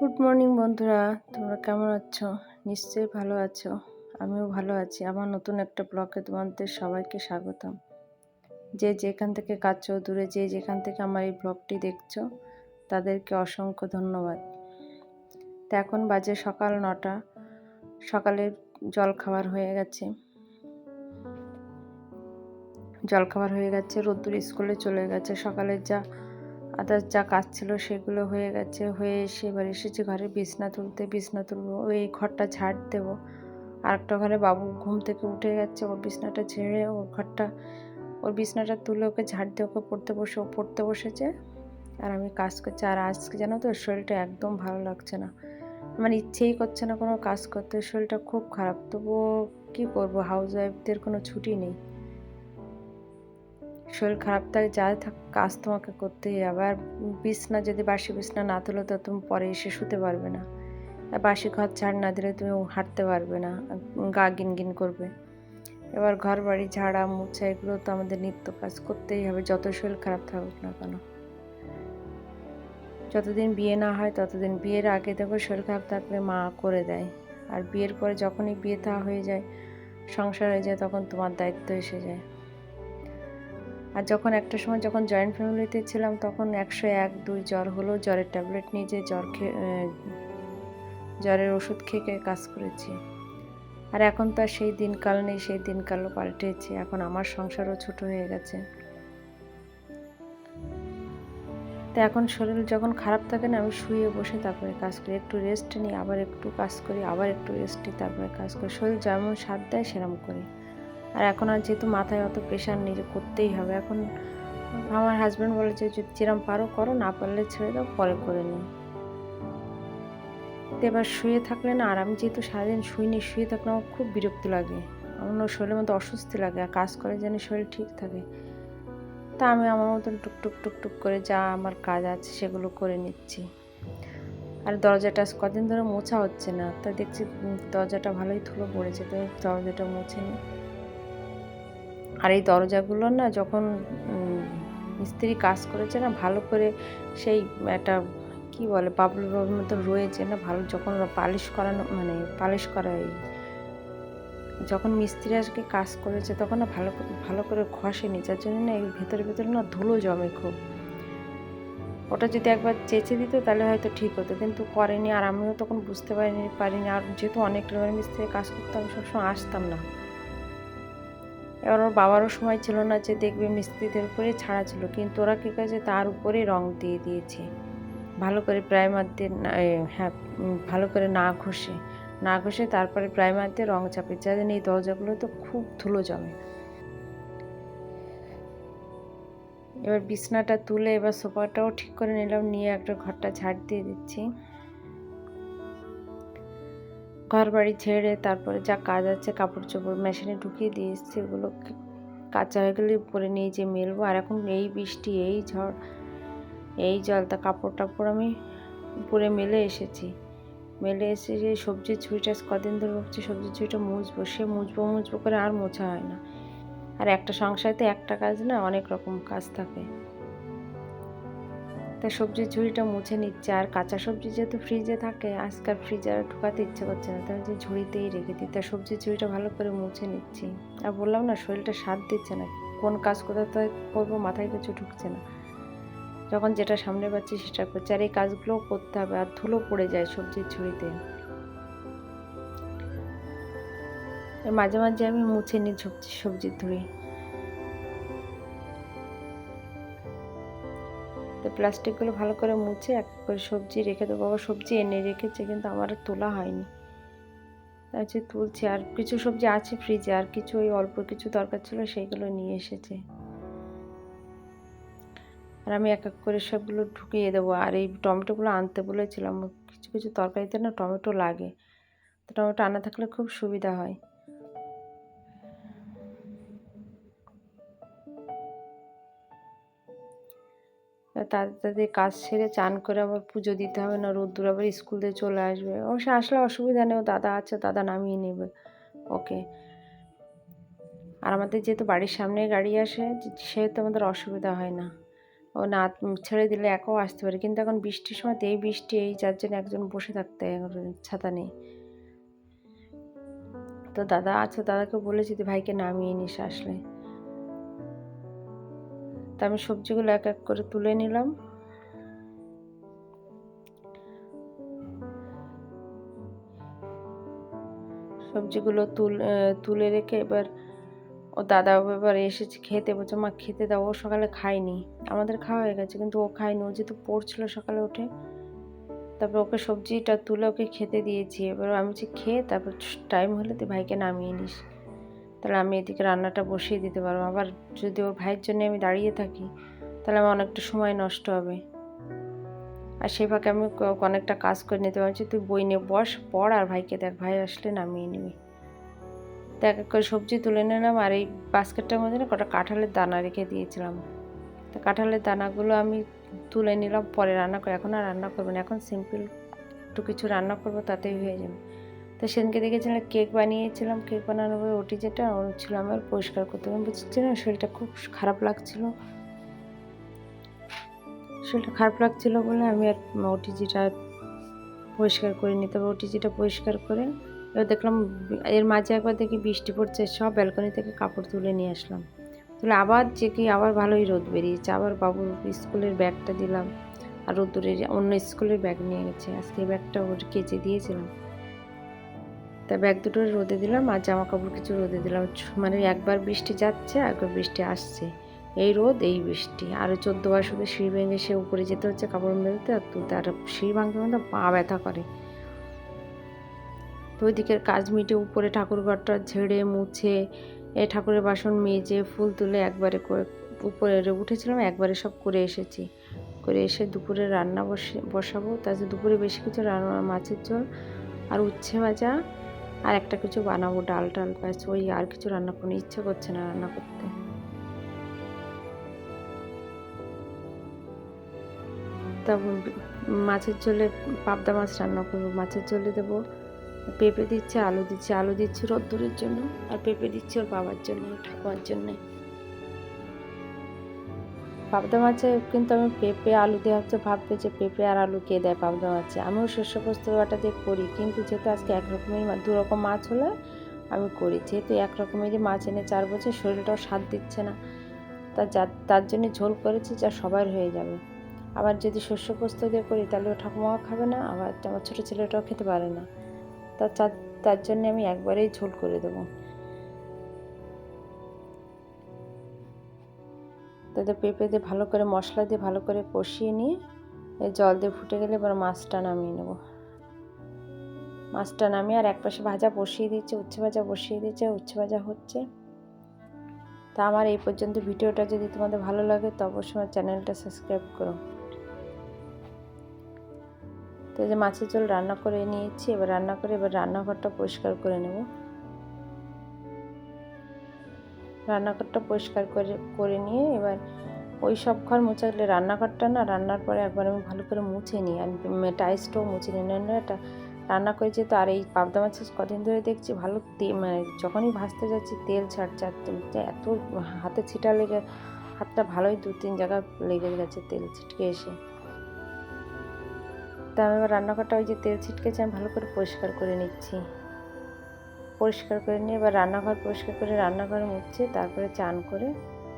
Good morning বন্ধুরা। তোমরা কেমন আছো? নিশ্চয়ই ভালো আছো। আমিও ভালো আছি। আমার নতুন একটা ব্লগে তোমাদের সবাইকে স্বাগতম। যে যেখান থেকে কাছো, দূরে যে যেখান থেকে আমার এই ব্লগটি দেখছ, তাদেরকে অসংখ্য ধন্যবাদ। তো এখন বাজে সকাল নটা। সকালের জল খাবার হয়ে গেছে। জল খাবার হয়ে গেছে, রোদ্দুর স্কুলে চলে গেছে সকালের যা আদার যা কাজ ছিল সেগুলো হয়ে গেছে, হয়ে এসে এবার এসেছি ঘরে বিছনা তুলতে, বিছনা তুলবো ওই ঘরটা ঝাড় দেবো। আর একটা ঘরে বাবু ঘুম থেকে উঠে গেছে, ওর বিছনাটা ঝেড়ে, ওর ঘরটা, ওর বিছনাটা তুলে ওকে ঝাড় দিয়ে ওকে পড়তে বসে, ও পড়তে বসেছে। আর আমি কাজ করছি, আর আজকে জানো তো শরীরটা একদম ভালো লাগছে না। মানে ইচ্ছেই করছে না কোনো কাজ করতে, শরীরটা খুব খারাপ। তবুও কী করব হাউস ওয়াইফদের কোনো ছুটি নেই। শরীর খারাপ থাকে, যা থাক, কাজ তোমাকে করতেই হবে। আর বিছনা যদি বাসি বিছনা না তুলে, তো তুমি পরে এসে শুতে পারবে না। বাসি ঘর ছাড় না দিলে তুমি হাঁটতে পারবে না, গা গিন গিন করবে। এবার ঘর বাড়ি ঝাড়া, মুছা, এগুলো তো আমাদের নিত্য কাজ করতেই হবে, যত শরীর খারাপ থাকুক না কেন। যতদিন বিয়ে না হয়, ততদিন বিয়ের আগে দেখো শরীর খারাপ থাকলে মা করে দেয়। আর বিয়ের পরে যখনই বিয়ে থা হয়ে যায়, সংসার হয়ে যায়, তখন তোমার দায়িত্ব এসে যায়। আর যখন একটা সময় যখন জয়েন্ট ফ্যামিলিতে ছিলাম, তখন একশো এক দুই জ্বর হলো। জ্বরের ট্যাবলেট নিয়ে যে জ্বর খেয়ে জ্বরের ওষুধ খেয়ে কাজ করেছি। আর এখন তো আর সেই দিনকাল নেই, সেই দিনকালও পাল্টেছে। এখন আমার সংসারও ছোট হয়ে গেছে। তো এখন শরীর যখন খারাপ থাকে না, আমি শুয়ে বসে তারপরে কাজ করি। একটু রেস্ট নিই, আবার একটু কাজ করি, আবার একটু রেস্ট নিই, তারপরে কাজ করি। শরীর যেমন সাথ দেয় সেরকম করি। আর এখন আর যেহেতু মাথায় অত প্রেশার যে করতেই হবে, এখন আমার হাজব্যান্ড বলে যে যেরম পারো করো, না পারলে ছেড়ে দাও, পরে করে নিই এবার শুয়ে থাকলে না, আর আমি যেহেতু সারাদিন শুইনি, শুয়ে থাকলে আমার খুব বিরক্ত লাগে। আমার শরীরের মধ্যে অস্বস্তি লাগে, আর কাজ করে যেন শরীর ঠিক থাকে। তা আমি আমার মতন টুক টুক টুক টুক করে যা আমার কাজ আছে সেগুলো করে নিচ্ছি। আর দরজাটা কদিন ধরে মোছা হচ্ছে না তা দেখছি দরজাটা ভালোই ধুলো পড়েছে তো দরজাটা মুছে নিই আর এই দরজাগুলো না যখন মিস্ত্রি কাজ করেছে না, ভালো করে সেই একটা কি বলে বাবলুর মতো রয়েছে না, ভালো যখন পালিশ করানো মানে পালিশ করা যখন মিস্ত্রি আজকে কাজ করেছে তখন না ভালো ভালো করে ঘষেনি, যার জন্য না এই ভেতরে ভেতরে না ধুলো জমে খুব। ওটা যদি একবার চেঁচে দিত তাহলে হয়তো ঠিক হতো, কিন্তু করেনি আর আমিও তখন বুঝতে পারিনি পারিনি। আর যেহেতু অনেক লেবার মিস্ত্রি কাজ করতাম সবসময় আসতাম না। এবার ওর বাবারও সময় ছিল না যে দেখবে মিস্ত্রিদের উপরে ছাড়া ছিল। কিন্তু ওরা কী করেছে? তার উপরে রং দিয়ে দিয়েছে। ভালো করে প্রাইমার দিয়ে হ্যাঁ ভালো করে না ঘষে। না ঘষে তারপরে প্রাইমার দিয়ে রং চাপে যাদের এই দরজাগুলো তো খুব ধুলো জমে। এবার বিছনাটা তুলে এবার সোফাটাও ঠিক করে নিলাম। নিয়ে একটা ঘরটা ঝাড় দিয়ে দিচ্ছি। ঘর বাড়ি ছেড়ে তারপরে যা কাজ আছে কাপড় চোপড় মেশিনে ঢুকিয়ে দিয়ে এসছি, ওগুলো কাঁচা হয়ে গেলে পরে নিয়ে যে মেলবো। আর এখন এই বৃষ্টি, এই ঝড়, এই জল, তা কাপড় টাপড় আমি উপরে মেলে এসেছি। মেলে এসে যে সবজির ছুঁইটা কদিন ধরে ভাবছি সবজির ছুঁইটা মুছবো, সে মুছবো মুছবো করে আর মোছা হয় না। আর একটা সংসারতে একটা কাজ না, অনেক রকম কাজ থাকে। তাই সবজির ঝুড়িটা মুছে নিচ্ছে। আর কাঁচা সবজি যেহেতু ফ্রিজে থাকে আজকাল ফ্রিজে আর ঢুকাতে ইচ্ছে করছে না। তাহলে যে ঝুড়িতেই রেখে দিই। তাই সবজির ঝুড়িটা ভালো করে মুছে নিচ্ছি। আর বললাম না, শরীরটা স্বাদ দিচ্ছে না। কোন কাজ কোথাও করব, মাথায় কিছু ঢুকছে না। যখন যেটা সামনে পাচ্ছি সেটা করছি। আর এই কাজগুলোও করতে হবে। আর ধুলো পড়ে যায় সবজির ঝুড়িতে। মাঝে মাঝে আমি মুছে নিই সবজি, সবজির ধুড়ি প্লাস্টিকগুলো ভালো করে মুছে এক করে সবজি রেখে দেবো। বাবা সবজি এনে রেখেছে, কিন্তু আমার তোলা হয়নি। আচ্ছা তুলছি। আর কিছু সবজি আছে ফ্রিজে আর কিছু ওই অল্প কিছু দরকার ছিল সেইগুলো নিয়ে এসেছে। আর আমি এক এক করে সবগুলো ঢুকিয়ে দেবো। আর এই টমেটোগুলো আনতে বলেছিলাম, কিছু কিছু তরকারিতে না টমেটো লাগে। তো টমেটো আনা থাকলে খুব সুবিধা হয়। তাড়াতাড়ি কাজ সেরে চান করে আবার পুজো দিতে হবে, না রোদ্দুর আবার স্কুল দিয়ে চলে আসবে। অবশ্য আসলে অসুবিধা নেই দাদা আছে, দাদা নামিয়ে নেবে। ওকে। আর আমাদের যেহেতু বাড়ির সামনে গাড়ি আসে, সেহেতু আমাদের অসুবিধা হয় না। ও না ছেড়ে দিলে একাও আসতে পারে, কিন্তু এখন বৃষ্টির সময় এই বৃষ্টি, এই যার জন্য একজন বসে থাকতে ছাতা নেই। তো দাদা আছে, দাদাকে বলেছি তুই ভাইকে নামিয়ে নিস আসলে। তা আমি সবজিগুলো এক এক করে তুলে নিলাম। সবজিগুলো তুল তুলে রেখে এবার ও দাদা এবার এসেছে খেতে, বলছে, মা, খেতে দাও। ও সকালে খায়নি। আমাদের খাওয়া হয়ে গেছে, কিন্তু ও খায়নি। ও যেহেতু পড়ছিল সকালে উঠে, তারপর ওকে সবজিটা তুলে ওকে খেতে দিয়েছি। এবার আমি বলছি খেয়ে তারপর টাইম হলে তুই ভাইকে নামিয়ে নিস। তাহলে আমি এদিকে রান্নাটা বসিয়ে দিতে পারব। আবার যদি ওর ভাইয়ের জন্য আমি দাঁড়িয়ে থাকি, তাহলে আমার অনেকটা সময় নষ্ট হবে। আর সেই ফাঁকে আমি অনেকটা কাজ করে নিতে পারছি তুই বই নিয়ে বস, পড় আর ভাইকে দেখ। ভাই আসলে নামিয়ে নিবি। এক এক করে সবজি তুলে নিলাম আর এই বাস্কেটটার মধ্যে না কটা কাঁঠালের দানা রেখে দিয়েছিলাম। তো কাঁঠালের দানাগুলো আমি তুলে নিলাম, পরে রান্না করে এখন আর রান্না করব না। এখন সিম্পল একটু কিছু রান্না করব, তাতেই হয়ে যাবে। তো সেদিনকে দেখেছিলাম কেক বানিয়েছিলাম, কেক বানানোর পরে ওটি যেটা, ওর ছিল আমার পরিষ্কার করতে। আমি বুঝছিলাম শরীরটা খুব খারাপ লাগছিল। শরীরটা খারাপ লাগছিল বলে আমি আর ওটিজিটা পরিষ্কার করে নিতে হবে ওটিজিটা পরিষ্কার করে এবার দেখলাম এর মাঝে একবার দেখি বৃষ্টি পড়ছে, সব ব্যালকনি থেকে কাপড় তুলে নিয়ে আসলাম। তুলে আবার যে কি, আবার ভালোই রোদ বেরিয়েছে। আবার বাবুর স্কুলের ব্যাগটা দিলাম। আর রোদ্দুরের অন্য স্কুলের ব্যাগ নিয়ে গেছে আজকে ব্যাগটা ওর কেচে দিয়েছিলাম। তা ব্যাগ দুটো রোদে দিলাম আর জামা কাপড় কিছু রোদে দিলাম। মানে একবার বৃষ্টি যাচ্ছে, একবার বৃষ্টি আসছে। এই রোদ, এই বৃষ্টি। আরও চোদ্দ বার শুধু সিঁড়ি ভেঙে সে উপরে যেতে হচ্ছে, কাপড় মেলতে আর তুলতে। আর সিঁড়ি ভাঙতে ভাঙতে পা ব্যথা করে। তো ওই দিকের কাজ মিটে উপরে ঠাকুরঘরটা ঝেড়ে মুছে, এ ঠাকুরের বাসন মেজে, ফুল তুলে একবারে করে উপরে উঠেছিলাম, একবারে সব করে এসেছি। করে এসে দুপুরে রান্না বসে বসাবো। তাছাড়া দুপুরে বেশি কিছু রান্না মাছের ঝোল আর উচ্ছে ভাজা আর একটা কিছু বানাবো, ডাল টাল, ব্যাস, ওই আর কিছু রান্না করি ইচ্ছে করছে না রান্না করতে। তারপর মাছের ঝোলে পাবদা মাছ রান্না করব। মাছের ঝোলে দেবো, পেঁপে দিচ্ছে, আলু দিচ্ছে আলু দিচ্ছে রোদ্দুরের জন্য, আর পেঁপে দিচ্ছে ওর বাবার জন্য ঠাকুমার জন্যে। পাবদা মাছে কিন্তু আমি পেঁপে, আলু দেওয়া হচ্ছে ভাববে যে পেঁপে আর আলু কে দেয় পাবদা মাছে? আমিও শস্য পোস্ত দিয়ে করি, কিন্তু যেহেতু আজকে এক রকমের দু রকম মাছ হলে আমি করি। যেহেতু এক রকমেরই মাছ এনে চার বছর শরীরটাও স্বাদ দিচ্ছে না, তা যা তার জন্য ঝোল করেছি যা সবার হয়ে যাবে। আবার যদি শস্য পোস্ত দিয়ে করি তাহলে ঠাকুমাও খাবে না, আবার আমার ছোটো ছেলেটাও খেতে পারে না। তা তার জন্য আমি একবারেই ঝোল করে দেবো। তাদের পেঁপে দিয়ে ভালো করে মশলা দিয়ে ভালো করে কষিয়ে নিয়ে জল দিয়ে ফুটে গেলে এবার মাছটা নামিয়ে নেব। মাছটা নামিয়ে আর একপাশে ভাজা বসিয়ে দিচ্ছে উচ্ছে ভাজা বসিয়ে দিচ্ছে উচ্ছে ভাজা হচ্ছে। তা আমার এই পর্যন্ত ভিডিওটা যদি তোমাদের ভালো লাগে তো অবশ্যই আমার চ্যানেলটা সাবস্ক্রাইব করো। তো যে মাছের ঝোল রান্না করে নিয়েছি, এবার রান্না করে, এবার রান্নাঘরটা পরিষ্কার করে নেব। রান্নাঘরটা পরিষ্কার করে করে নিয়ে এবার ওই সব ঘর মুছালে রান্নাঘরটা না রান্নার পরে একবার আমি ভালো করে মুছে নিই। আর টাইসটাও মুছে নিই। না এটা রান্না করেছি তো আর এই পাবদা মাছের কদিন ধরে দেখছি ভালো মানে যখনই ভাজতে যাচ্ছি তেল ছাড়ছে আর এত হাতে ছিটা লেগে, হাতটা ভালোই দু তিন জায়গা লেগে গেছে তেল ছিটকে এসে। তা আমি রান্নাঘরটা ওই যে তেল ছিটকেছে, আমি ভালো করে পরিষ্কার করে নিচ্ছি। পরিষ্কার করে নিয়ে এবার রান্নাঘর পরিষ্কার করে রান্নাঘর মুছছি, তারপরে চান করে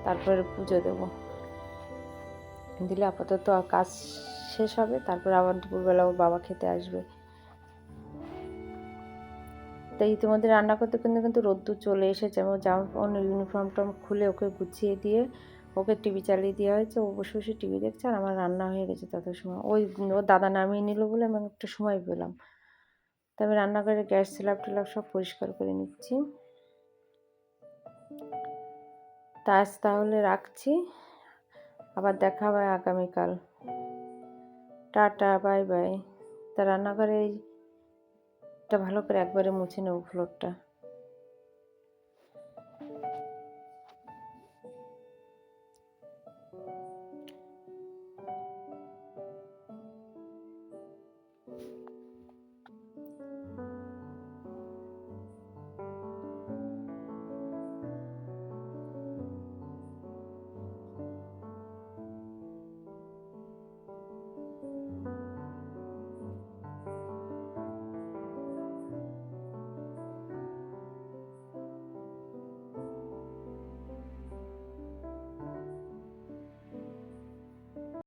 তারপরে পুজো দেব। দিলে আপাতত কাজ শেষ হবে, তারপরে আবার দুপুরবেলা ওর বাবা খেতে আসবে। তাই ইতিমধ্যে রান্না করতে কিন্তু কিন্তু রোদ্দুর চলে এসেছে। এবং জামা অন্য ইউনিফর্মটা খুলে ওকে গুছিয়ে দিয়ে, ওকে টিভি চালিয়ে দেওয়া হয়েছে। ও বসে বসে টিভি দেখছে আর আমার রান্না হয়ে গেছে তত সময়। ওই, ওর দাদা নামিয়ে নিল বলে আমি একটু সময় পেলাম। তবে রান্নাঘরে গ্যাস, স্ল্যাব টিলাপ সব পরিষ্কার করে নিচ্ছি। তা আজ তাহলে রাখছি। আবার দেখা হবে আগামীকাল। Tata, bye bye. তা রান্নাঘরে এইটা ভালো করে একবারে মুছে নেব ফ্লোরটা